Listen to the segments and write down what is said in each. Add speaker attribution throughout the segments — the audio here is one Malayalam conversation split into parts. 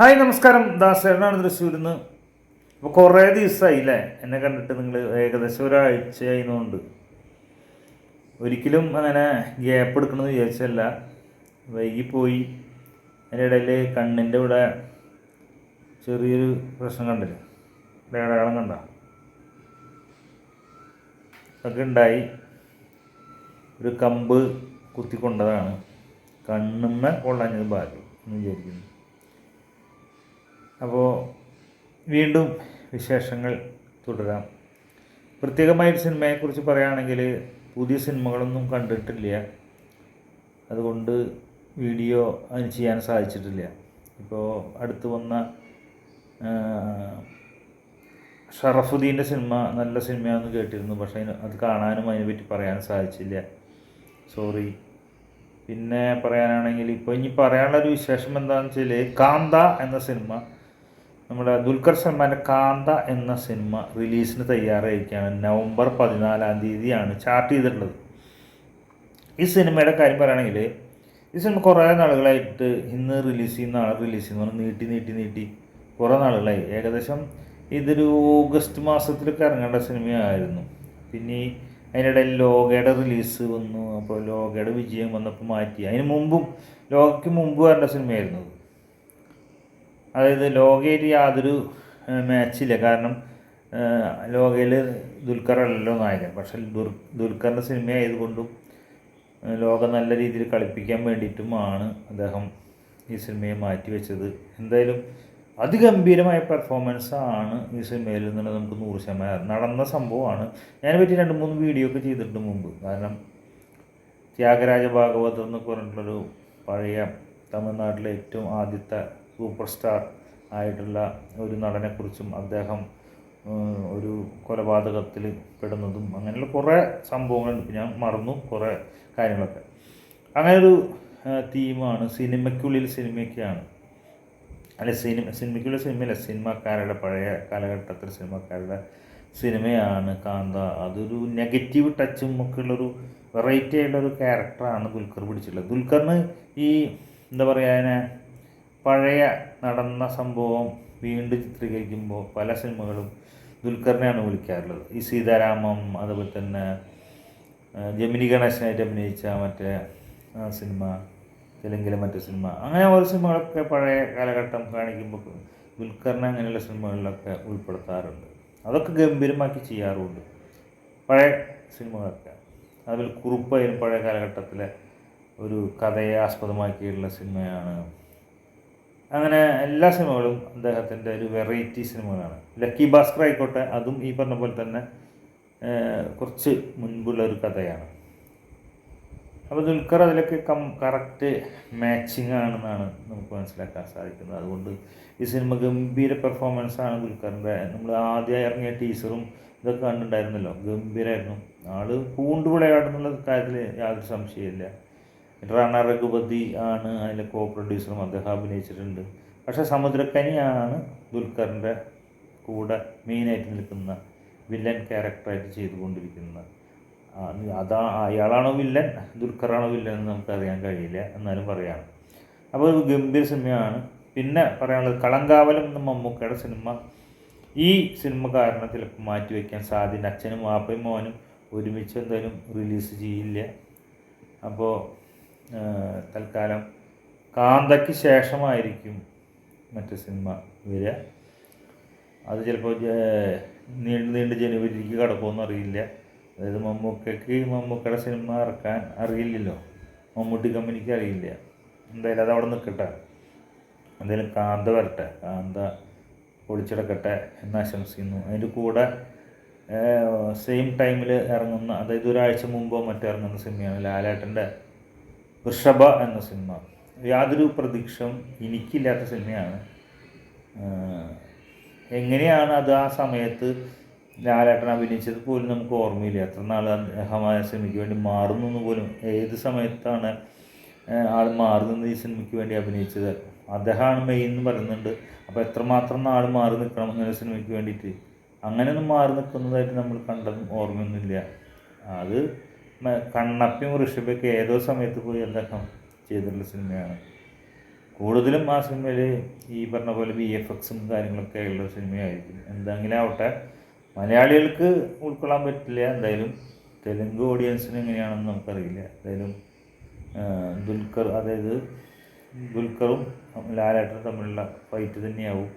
Speaker 1: ഹായ് നമസ്കാരം. ദാസേനാണ് തൃശ്ശൂരിൽ നിന്ന്. അപ്പോൾ കുറേ ദിവസമായില്ലേ എന്നെ കണ്ടിട്ട് നിങ്ങൾ ഏകദേശം ഒരാഴ്ചയായതുകൊണ്ട് ഒരിക്കലും അങ്ങനെ ഗ്യാപ്പ് എടുക്കണമെന്ന് വിചാരിച്ചല്ല വൈകിപ്പോയി അതിന്റെ ഇടയിൽ കണ്ണിന്റെ ഇവിടെ ചെറിയൊരു പ്രശ്നം കണ്ടില്ല? ഇടയാളം കണ്ട. അതൊക്കെ ഉണ്ടായി. ഒരു കമ്പ് കുത്തിക്കൊണ്ടതാണ്. കണ്ണുമ്മ കൊള്ളാഞ്ഞത് ഭാഗ്യം എന്ന് വിചാരിക്കുന്നു. അപ്പോൾ വീണ്ടും വിശേഷങ്ങൾ തുടരാം. പ്രത്യേകമായിട്ട് സിനിമയെക്കുറിച്ച് പറയുകയാണെങ്കിൽ പുതിയ സിനിമകളൊന്നും കണ്ടിട്ടില്ല. അതുകൊണ്ട് വീഡിയോ അതിന് ചെയ്യാൻ സാധിച്ചിട്ടില്ല. ഇപ്പോൾ അടുത്ത് വന്ന ഷറഫുദ്ദീന്റെ സിനിമ നല്ല സിനിമയാണെന്ന് കേട്ടിരുന്നു. പക്ഷേ അത് കാണാനും അതിനെപ്പറ്റി പറയാനും സാധിച്ചില്ല. സോറി. പിന്നെ പറയാനാണെങ്കിൽ ഇപ്പോൾ ഇനി പറയാനുള്ള ഒരു വിശേഷം എന്താണെന്ന് വെച്ചാൽ കാന്ത എന്ന സിനിമ നമ്മുടെ ദുൽഖർ സൽമാന്റെ കാന്ത എന്ന സിനിമ റിലീസിന് തയ്യാറായിരിക്കുകയാണ്. നവംബർ പതിനാലാം തീയതിയാണ് ചാർട്ട് ചെയ്തിട്ടുള്ളത്. ഈ സിനിമയുടെ കാര്യം പറയുകയാണെങ്കിൽ ഈ സിനിമ കുറേ നാളുകളായിട്ട് ഇന്ന് റിലീസ് ചെയ്യുന്ന ആൾ റിലീസ് ചെയ്യുന്ന പറഞ്ഞ് നീട്ടി നീട്ടി നീട്ടി കുറേ നാളുകളായി. ഏകദേശം ഇതൊരു ഓഗസ്റ്റ് മാസത്തിലൊക്കെ ഇറങ്ങേണ്ട സിനിമയായിരുന്നു. പിന്നെ അതിനിടയിൽ ലോകയുടെ റിലീസ് വന്നു. അപ്പോൾ ലോകയുടെ വിജയം വന്നപ്പോൾ മാറ്റി. അതിന് മുമ്പും ലോകയ്ക്ക് മുമ്പ് വരേണ്ട സിനിമയായിരുന്നു. അതായത് ലോകയിൽ യാതൊരു മാച്ചില്ല കാരണം ലോകയിൽ ദുൽഖറല്ലോ നായകൻ. പക്ഷെ ദുർ ദുൽഖറിന്റെ സിനിമ ആയതുകൊണ്ടും ഏഹ് ലോകം നല്ല രീതിയിൽ കളിപ്പിക്കാൻ വേണ്ടിയിട്ടുമാണ് അദ്ദേഹം ഈ സിനിമയെ മാറ്റിവെച്ചത് എന്തായാലും അതിഗംഭീരമായ പെർഫോമൻസ് ആണ് ഈ സിനിമയിൽ നിന്നുള്ളത് നമുക്ക് നൂറ് ശതമാനം നടന്ന സംഭവമാണ്. ഞാൻ പറ്റി രണ്ട് മൂന്ന് വീഡിയോ ഒക്കെ ചെയ്തിട്ടുണ്ട് മുമ്പ്. കാരണം ത്യാഗരാജ ഭാഗവതം എന്നൊക്കെ പറഞ്ഞിട്ടുള്ളൊരു പഴയ തമിഴ്നാട്ടിലെ ഏറ്റവും ആദ്യത്തെ സൂപ്പർ സ്റ്റാർ ആയിട്ടുള്ള ഒരു നടനെക്കുറിച്ചും അദ്ദേഹം ഒരു കൊലപാതകത്തിൽ പെടുന്നതും അങ്ങനെയുള്ള കുറേ സംഭവങ്ങളുണ്ട്. ഇപ്പം ഞാൻ മറന്നു കുറേ കാര്യങ്ങളൊക്കെ. അങ്ങനെ ഒരു തീമാണ് സിനിമയ്ക്കുള്ളിൽ സിനിമയ്ക്കാണ്. അല്ല സിനിമ സിനിമയ്ക്കുള്ള സിനിമയല്ല സിനിമക്കാരുടെ പഴയ കാലഘട്ടത്തിലെ സിനിമക്കാരുടെ സിനിമയാണ് കാന്ത. അതൊരു നെഗറ്റീവ് ടച്ചും ഒക്കെ ഉള്ളൊരു വെറൈറ്റി ആയിട്ടുള്ളൊരു ക്യാരക്ടറാണ് ദുൽഖർ പിടിച്ചിട്ടുള്ളത്. ദുൽഖറിന് ഈ എന്താ പറയുക പഴയ നടന്ന സംഭവം വീണ്ടും ചിത്രീകരിക്കുമ്പോൾ പല സിനിമകളും ദുൽഖറിനെയാണ് വിളിക്കാറുള്ളത്. ഈ സീതാരാമം അതുപോലെ തന്നെ ജമിനി ഗണേശനായിട്ട് അഭിനയിച്ച മറ്റേ സിനിമ തെലുങ്കിലെ മറ്റു സിനിമ അങ്ങനെ ഓരോ സിനിമകളൊക്കെ പഴയ കാലഘട്ടം കാണിക്കുമ്പോൾ ദുൽഖറിനെ അങ്ങനെയുള്ള സിനിമകളിലൊക്കെ ഉൾപ്പെടുത്താറുണ്ട്. അതൊക്കെ ഗംഭീരമാക്കി ചെയ്യാറുമുണ്ട് പഴയ സിനിമകളൊക്കെ. അതിൽ കുറുപ്പായാലും പഴയ കാലഘട്ടത്തിലെ ഒരു കഥയെ ആസ്പദമാക്കിയിട്ടുള്ള സിനിമയാണ് അങ്ങനെ എല്ലാ സിനിമകളും അദ്ദേഹത്തിന്റെ ഒരു വെറൈറ്റി സിനിമകളാണ്. ലക്കി ഭാസ്കർ ആയിക്കോട്ടെ അതും ഈ പറഞ്ഞ പോലെ തന്നെ കുറച്ച് മുൻപുള്ള ഒരു കഥയാണ്. അപ്പോൾ ദുൽഖർ അതിലൊക്കെ കം കറക്റ്റ് മാച്ചിങ് ആണെന്നാണ് നമുക്ക് മനസ്സിലാക്കാൻ സാധിക്കുന്നത്. അതുകൊണ്ട് ഈ സിനിമ ഗംഭീര പെർഫോമൻസ് ആണ് ദുൽഖറിന്റെ. നമ്മൾ ആദ്യം ഇറങ്ങിയ ടീച്ചറും ഇതൊക്കെ കണ്ടിട്ടുണ്ടായിരുന്നല്ലോ. ഗംഭീരമായിരുന്നു ആൾ പൂണ്ട് വിളയാടുന്നുള്ള കാര്യത്തിൽ യാതൊരു സംശയമില്ല റാണ രഘുപതി ആണ്. അതിലെ കോ പ്രൊഡ്യൂസറും അദ്ദേഹം അഭിനയിച്ചിട്ടുണ്ട്. പക്ഷേ സമുദ്രക്കനിയാണ് ദുൽഖറിന്റെ കൂടെ മെയിനായിട്ട് നിൽക്കുന്ന വില്ലൻ ക്യാരക്ടറായിട്ട് ചെയ്തുകൊണ്ടിരിക്കുന്നത്. അതാ അയാളാണോ വില്ലൻ ദുൽഖറാണോ വില്ലൻ എന്ന് നമുക്കറിയാൻ കഴിയില്ല. എന്നാലും പറയാം അപ്പോൾ ഒരു ഗംഭീര സിനിമയാണ്. പിന്നെ പറയാനുള്ളത് കളങ്കാവലം എന്ന മമ്മൂക്കയുടെ സിനിമ. ഈ സിനിമ കാരണം ചിലപ്പോൾ മാറ്റി വയ്ക്കാൻ സാധ്യത അച്ഛനും വാപ്പയും മോനും ഒരുമിച്ച് എന്തായാലും റിലീസ് ചെയ്യില്ല. അപ്പോൾ തൽക്കാലം. കാന്തയ്ക്ക് ശേഷമായിരിക്കും മറ്റു സിനിമ വരിക. അത് ചിലപ്പോൾ നീണ്ടു നീണ്ട് ജനുവരിക്ക് കിടക്കുമെന്ന് അറിയില്ല. അതായത് മമ്മൂക്കയ്ക്ക് മമ്മൂക്കയുടെ സിനിമ ഇറക്കാൻ അറിയില്ലല്ലോ. മമ്മൂട്ടി കമ്പനിക്ക് അറിയില്ല. എന്തായാലും അത് അവിടെ നിൽക്കട്ടെ എന്തായാലും കാന്ത വരട്ടെ. കാന്ത പൊളിച്ചെടുക്കട്ടെ എന്ന് ആശംസിക്കുന്നു. അതിന്റെ കൂടെ സെയിം ടൈമിൽ ഇറങ്ങുന്ന അതായത് ഒരാഴ്ച മുമ്പോ മറ്റോ ഇറങ്ങുന്ന സിനിമയാണ് ലാലേട്ടന്റെ വൃഷഭ എന്ന സിനിമ. യാതൊരു പ്രതീക്ഷയും എനിക്കില്ലാത്ത സിനിമയാണ്. എങ്ങനെയാണ് അത് ആ സമയത്ത് ലാലേട്ടൻ അഭിനയിച്ചത് പോലും നമുക്ക് ഓർമ്മയില്ല. എത്ര നാൾ അദ്ദേഹം ആ സിനിമയ്ക്ക് വേണ്ടി മാറുന്നു പോലും ഏത് സമയത്താണ് ആൾ മാറുന്നത് ഈ സിനിമയ്ക്ക് വേണ്ടി അഭിനയിച്ചത്? അദ്ദേഹമാണ് മെയിൻ എന്ന് പറയുന്നുണ്ട്. അപ്പോൾ എത്രമാത്രം നാൾ മാറി നിൽക്കണം ഇങ്ങനെ സിനിമയ്ക്ക് വേണ്ടിയിട്ട്? അങ്ങനെയൊന്നും മാറി നിൽക്കുന്നതായിട്ട് നമ്മൾ കണ്ടതും ഓർമ്മയൊന്നുമില്ല. അത് കണ്ണപ്പയും ഋഷഭയൊക്കെ ഏതോ സമയത്ത് പോയി അദ്ദേഹം ചെയ്തിട്ടുള്ള സിനിമയാണ്. കൂടുതലും ആ സിനിമയിൽ ഈ പറഞ്ഞ പോലെ ബി എഫ് എക്സും കാര്യങ്ങളൊക്കെ ഉള്ള സിനിമയായിരിക്കും. എന്തെങ്കിലും ആവട്ടെ മലയാളികൾക്ക് ഉൾക്കൊള്ളാൻ പറ്റില്ല. എന്തായാലും തെലുങ്ക് ഓഡിയൻസിന് എങ്ങനെയാണെന്ന് നമുക്കറിയില്ല. എന്തായാലും ദുൽഖർ അതായത് ദുൽഖറും ലാലേട്ടനും തമ്മിലുള്ള ഫൈറ്റ് തന്നെയാവും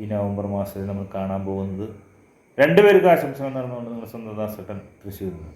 Speaker 1: ഈ നവംബർ മാസത്തിൽ നമ്മൾ കാണാൻ പോകുന്നത്. രണ്ടുപേർക്ക് ആശംസകൾ നടന്നുകൊണ്ട് നിങ്ങൾ സ്വന്തം ദാസേട്ടൻ തൃശ്ശൂരിൽ നിന്ന്.